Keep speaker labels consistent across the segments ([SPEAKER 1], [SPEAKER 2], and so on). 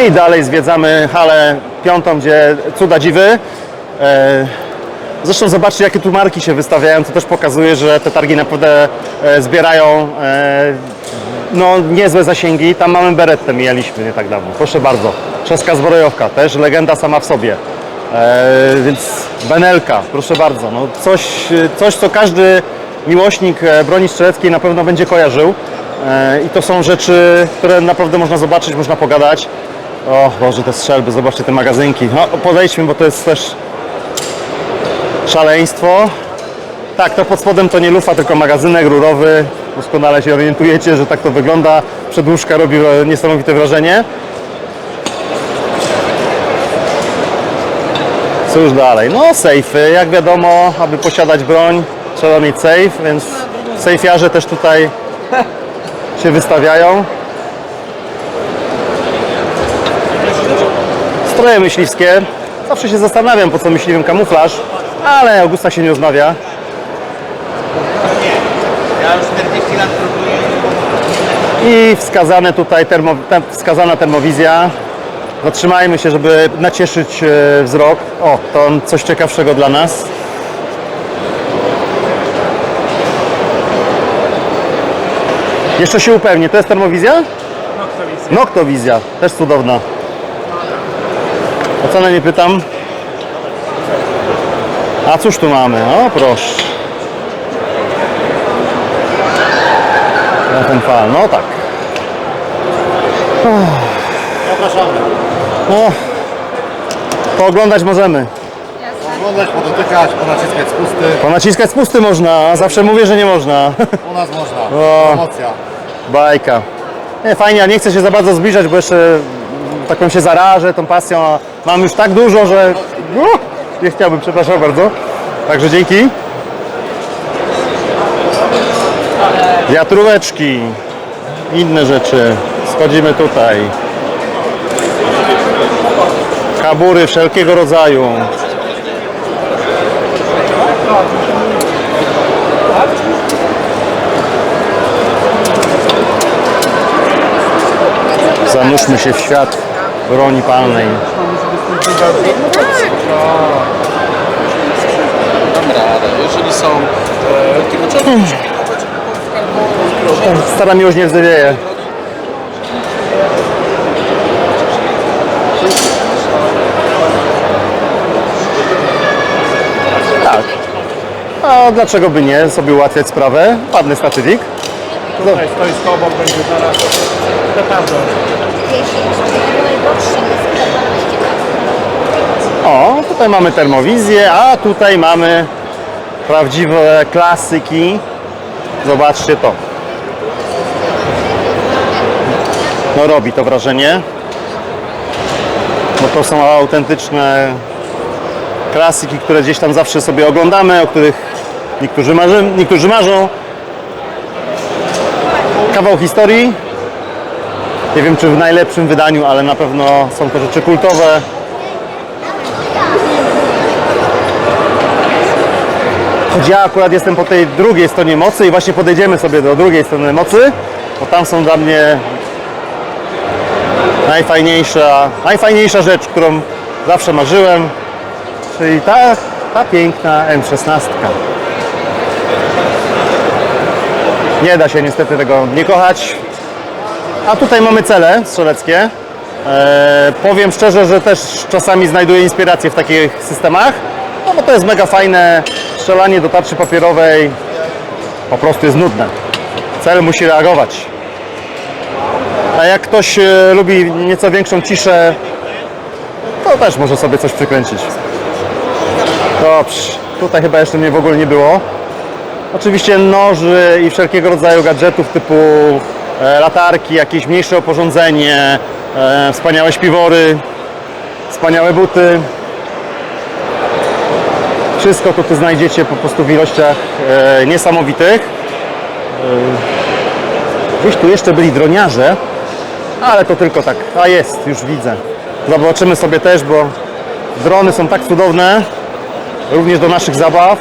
[SPEAKER 1] I dalej zwiedzamy halę piątą, gdzie cuda dziwy. E, Zresztą zobaczcie, jakie tu marki się wystawiają. To też pokazuje, że te targi naprawdę e, zbierają e, no, niezłe zasięgi. Tam mamy Berettę, mijaliśmy nie tak dawno. Proszę bardzo. Czeska zbrojowka, też legenda sama w sobie. Więc Benelka, proszę bardzo. No, coś, coś, co każdy miłośnik broni strzeleckiej na pewno będzie kojarzył. I to są rzeczy, które naprawdę można zobaczyć, można pogadać. O Boże, te strzelby, zobaczcie te magazynki. No, podejdźmy, bo to jest też szaleństwo. Tak, to pod spodem to nie lufa, tylko magazynek rurowy. Doskonale się orientujecie, że tak to wygląda. Przedłużka robi niesamowite wrażenie. Cóż dalej? No, sejfy. Jak wiadomo, aby posiadać broń, trzeba mieć sejf, więc sejfiarze też tutaj się wystawiają. Stroje myśliwskie. Zawsze się zastanawiam, po co myśliwym kamuflaż, ale Augusta się nie rozmawia.
[SPEAKER 2] Ja już 40 lat próbuję.
[SPEAKER 1] I wskazane tutaj termo, te, wskazana termowizja. Zatrzymajmy się, żeby nacieszyć e, wzrok. O, to coś ciekawszego dla nas. Jeszcze się upewnię, to jest termowizja? Noktowizja, też cudowna. O cenę nie pytam. A cóż tu mamy? O proszę. Na ten fal, no tak.
[SPEAKER 2] Zapraszamy.
[SPEAKER 1] No, pooglądać możemy.
[SPEAKER 2] Oglądać, podotykać, ponaciskać spusty.
[SPEAKER 1] Ponaciskać spusty można, zawsze mówię, że nie można.
[SPEAKER 2] U nas można.
[SPEAKER 1] O.
[SPEAKER 2] Promocja.
[SPEAKER 1] Bajka. Nie, fajnie, a nie chcę się za bardzo zbliżać, bo jeszcze taką się zarażę, tą pasją, a mam już tak dużo, że nie chciałbym, przepraszam bardzo. Także dzięki. Wiatróweczki, inne rzeczy. Schodzimy tutaj. Kabury wszelkiego rodzaju. Zanurzmy się w świat broni palnej.
[SPEAKER 3] Jeżeli są
[SPEAKER 1] Stara miłość nie wzywieje. Tak. A dlaczego by nie sobie ułatwiać sprawę? Ładny statydik.
[SPEAKER 2] Tutaj stoisko obok będzie zaraz. Naprawdę.
[SPEAKER 4] 10, najdroższy jest 12 lat.
[SPEAKER 1] O, tutaj mamy termowizję, a tutaj mamy prawdziwe klasyki. Zobaczcie to. No robi to wrażenie. Bo to są autentyczne klasyki, które gdzieś tam zawsze sobie oglądamy, o których niektórzy, marzy, niektórzy marzą. Kawał historii. Nie wiem, czy w najlepszym wydaniu, ale na pewno są to rzeczy kultowe. Choć ja akurat jestem po tej drugiej stronie mocy i właśnie podejdziemy sobie do drugiej strony mocy, bo tam są dla mnie najfajniejsza, najfajniejsza rzecz, którą zawsze marzyłem, czyli ta, ta piękna M16. Nie da się niestety tego nie kochać. A tutaj mamy cele strzeleckie. E, powiem szczerze, że też czasami znajduję inspirację w takich systemach, no bo to jest mega fajne. Strzelanie do tarczy papierowej po prostu jest nudne. Cel musi reagować. A jak ktoś e, lubi nieco większą ciszę, to też może sobie coś przykręcić. Dobrze, tutaj chyba jeszcze mnie w ogóle nie było. Oczywiście noży i wszelkiego rodzaju gadżetów typu latarki, jakieś mniejsze oporządzenie, e, wspaniałe śpiwory, wspaniałe buty. Wszystko to tu znajdziecie po prostu w ilościach e, niesamowitych. E, gdzieś tu jeszcze byli droniarze, ale to tylko tak. A jest, już widzę. Zobaczymy sobie też, bo drony są tak cudowne, również do naszych zabaw.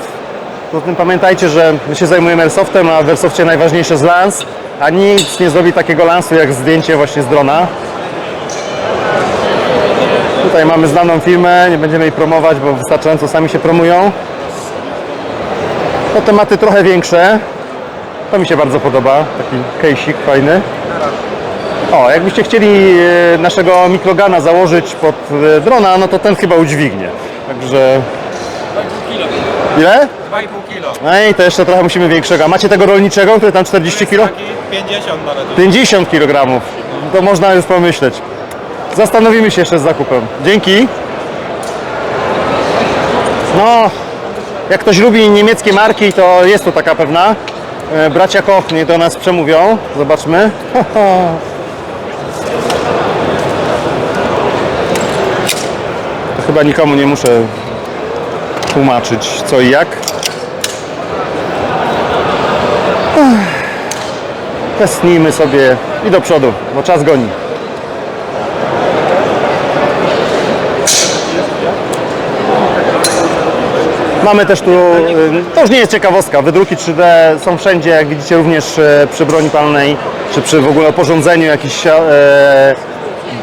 [SPEAKER 1] Poza tym pamiętajcie, że my się zajmujemy airsoftem, a w airsoftie najważniejsze jest lans, a nic nie zrobi takiego lansu jak zdjęcie właśnie z drona. Tutaj mamy znaną firmę, nie będziemy jej promować, bo wystarczająco sami się promują. To tematy trochę większe. To mi się bardzo podoba, taki kejsik fajny. O, jakbyście chcieli e, naszego mikrogana założyć pod e, drona, no to ten chyba udźwignie. Także... Ile?
[SPEAKER 2] 2,5 kilo.
[SPEAKER 1] No i to jeszcze trochę musimy większego. A macie tego rolniczego, który tam 40 kg?
[SPEAKER 2] Taki 50 nawet.
[SPEAKER 1] 50 kg. To można już pomyśleć. Zastanowimy się jeszcze z zakupem. Dzięki. No, jak ktoś lubi niemieckie marki, to jest to taka pewna. E, Bracia Koch nie do nas przemówią. Zobaczmy. To chyba nikomu nie muszę tłumaczyć co i jak. Testnijmy sobie i do przodu, bo czas goni. Mamy też tu, y, to już nie jest ciekawostka, wydruki 3D są wszędzie, jak widzicie również e, przy broni palnej, czy przy w ogóle oporządzeniu jakichś e,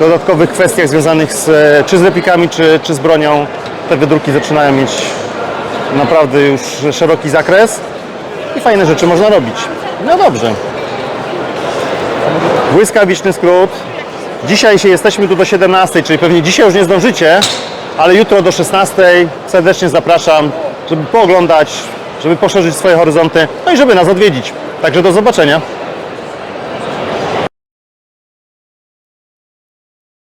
[SPEAKER 1] dodatkowych kwestiach związanych z, czy z replikami, czy, czy z bronią. Te wydruki zaczynają mieć naprawdę już szeroki zakres fajne rzeczy można robić. No dobrze. Błyskawiczny skrót. Dzisiaj się jesteśmy tu do 17, czyli pewnie dzisiaj już nie zdążycie, ale jutro do 16 serdecznie zapraszam, żeby pooglądać, żeby poszerzyć swoje horyzonty, no i żeby nas odwiedzić. Także do zobaczenia.